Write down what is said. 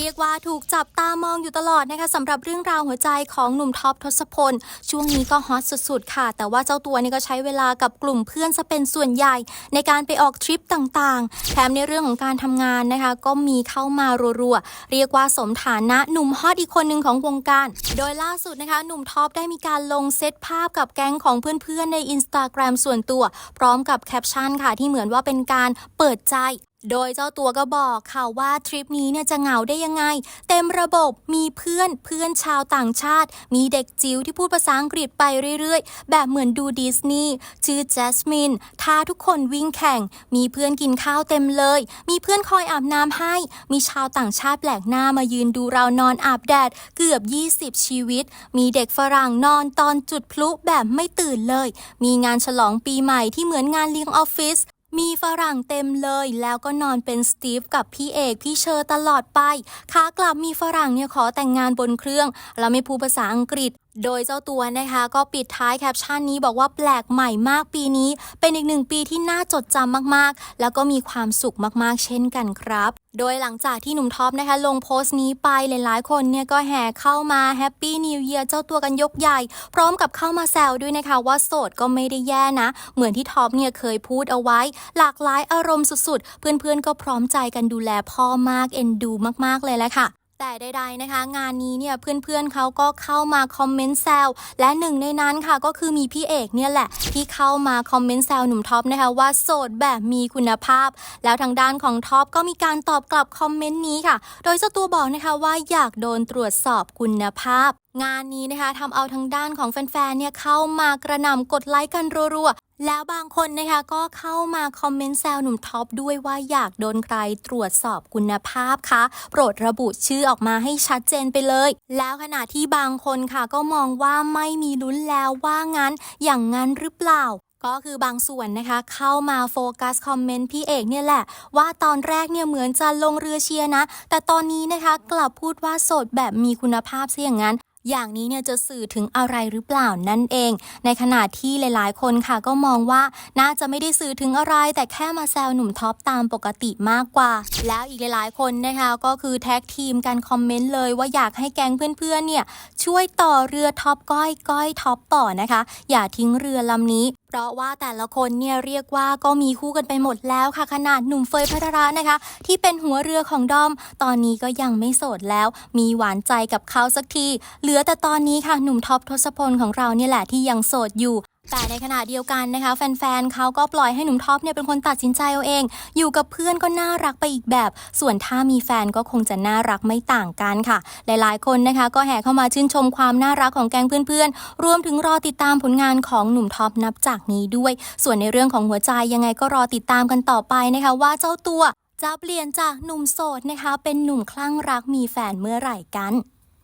เรียกว่าถูกจับตามองอยู่ตลอดนะคะสำหรับเรื่องราวหัวใจของหนุ่มท็อปทศพล ช่วงนี้ก็ฮอตสุดๆ ค่ะ แต่ว่าเจ้าตัวนี่ก็ใช้เวลากับกลุ่มเพื่อนซะเป็นส่วนใหญ่ ในการไปออกทริปต่างๆ แถมในเรื่องของการทำงานนะคะ ก็มีเข้ามารัวๆ เรียกว่าสมฐานะหนุ่มฮอตอีกคนหนึ่งของวงการ โดยล่าสุดนะคะ หนุ่มท็อปได้มีการลงเซตภาพกับแก๊งของเพื่อนๆในอินสตาแกรมส่วนตัว พร้อมกับแคปชั่นค่ะที่เหมือนว่าเป็นการเปิดใจ โดยเจ้าตัวก็บอกค่ะว่าทริปนี้เนี่ยจะเหงาได้ยังไง เต็มระบบมีเพื่อนเพื่อนชาวต่างชาติ มีเด็กจิ๋วที่พูดภาษาอังกฤษไปเรื่อยๆ แบบเหมือนดูดิสนีย์ชื่อแจสมินท้าทุกคนวิ่งแข่ง มีเพื่อนกินข้าวเต็มเลย มีเพื่อนคอยอาบน้ำให้ มีชาวต่างชาติแปลกหน้ามายืนดูเรานอนอาบแดดเกือบ 20 ชีวิต มีเด็กฝรั่งนอนตอนจุดพลุแบบไม่ตื่นเลย มีงานฉลองปีใหม่ที่เหมือนงานเลี้ยงออฟฟิศ มีฝรั่งเต็มเลยแล้วก็นอนเป็นสตีฟกับพี่เอกพี่เชอร์ตลอดไปขากลับมีฝรั่งเนี่ยขอแต่งงานบนเครื่อง แล้วไม่พูดภาษาอังกฤษ โดยเจ้าตัวนะคะก็ปิดท้ายแคปชั่นนี้บอกว่าแปลกใหม่มากปีนี้ เป็นอีกหนึ่งปีที่น่าจดจำมากๆ แล้วก็มีความสุขมากๆ เช่นกันครับโดยหลังจากที่หนุ่มท็อปนะคะลงโพสต์นี้ไปหลายๆคนเนี่ยก็แห่เข้ามาแฮปปี้นิวเยียร์เจ้าตัวกันยกใหญ่ พร้อมกับเข้ามาแซวด้วยนะคะว่าโสดก็ไม่ได้แย่นะ เหมือนที่ท็อปเนี่ยเคยพูดเอาไว้ หลากหลายอารมณ์สุดๆ เพื่อนๆก็พร้อมใจกันดูแลพ่อมากเอ็นดูมากๆเลยแหละค่ะ แต่ใดๆนะคะ งานนี้เนี่ยเพื่อนๆเขาก็เข้ามาคอมเมนต์แซวและหนึ่งในนั้นค่ะก็คือมีพี่เอกเนี่ยแหละ ที่เข้ามาคอมเมนต์แซวหนุ่มท็อปนะคะว่าโสดแบบมีคุณภาพ แล้วทางด้านของท็อปก็มีการตอบกลับคอมเมนต์นี้ค่ะ โดยเจ้าตัวบอกนะคะว่าอยากโดนตรวจสอบคุณภาพ งานนี้นะคะทำเอาทางด้านของแฟนๆเนี่ยเข้ามากระหน่ำกดไลค์กันรัวๆ แล้วบางคนนะคะก็เข้ามาคอมเมนต์แซวหนุ่มท็อปด้วยว่าอยากโดนใครตรวจสอบคุณภาพคะโปรดระบุชื่อออกมาให้ชัดเจนไปเลย แล้วขณะที่บางคนค่ะก็มองว่าไม่มีลุ้นแล้วว่างั้น อย่างงั้นหรือเปล่าก็คือบางส่วนนะคะเข้ามาโฟกัสคอมเมนต์พี่เอกเนี่ยแหละ ว่าตอนแรกเนี่ยเหมือนจะลงเรือเชียร์นะ แต่ตอนนี้นะคะกลับพูดว่าโสดแบบมีคุณภาพซะอย่างนั้น อย่างนี้เนี่ยจะสื่อถึงอะไรหรือเปล่านั่นเอง ในขณะที่หลายๆ คนค่ะก็มองว่าน่าจะไม่ได้สื่อถึงอะไร แต่แค่มาแซวหนุ่มท็อปตามปกติมากกว่า แล้วอีกหลายๆ คนนะคะก็คือแท็กทีมกันคอมเมนต์เลยว่าอยากให้แก๊งเพื่อนๆเนี่ยช่วยต่อเรือท็อปก้อยก้อยท็อปต่อนะคะ อย่าทิ้งเรือลำนี้ ราะว่าแต่ละคนเนี่ยเรียกว่าก็มีคู่กันไปหมดแล้วค่ะ ขนาดหนุ่มเฟยพัทระนะคะ ที่เป็นหัวเรือของดอม ตอนนี้ก็ยังไม่โสดแล้ว มีหวานใจกับเขาสักที เหลือแต่ตอนนี้ค่ะหนุ่มท็อปทศพลของเราเนี่ยแหละที่ยังโสดอยู่ แต่ในขณะเดียวกันนะคะ แฟนๆเขาก็ปล่อยให้หนุ่มท็อปเนี่ยเป็นคนตัดสินใจเอาเอง อยู่กับเพื่อนก็น่ารักไปอีกแบบ ส่วนถ้ามีแฟนก็คงจะน่ารักไม่ต่างกันค่ะ หลายๆ คนนะคะ ก็แห่เข้ามาชื่นชมความน่ารักของแก๊งเพื่อนๆ รวมถึงรอติดตามผลงานของหนุ่มท็อปนับจากนี้ด้วย ส่วนในเรื่องของหัวใจยังไงก็รอติดตามกันต่อไปนะคะ ว่าเจ้าตัวจะเปลี่ยนจากหนุ่มโสดนะคะ เป็นหนุ่มคลั่งรักมีแฟนเมื่อไหร่กัน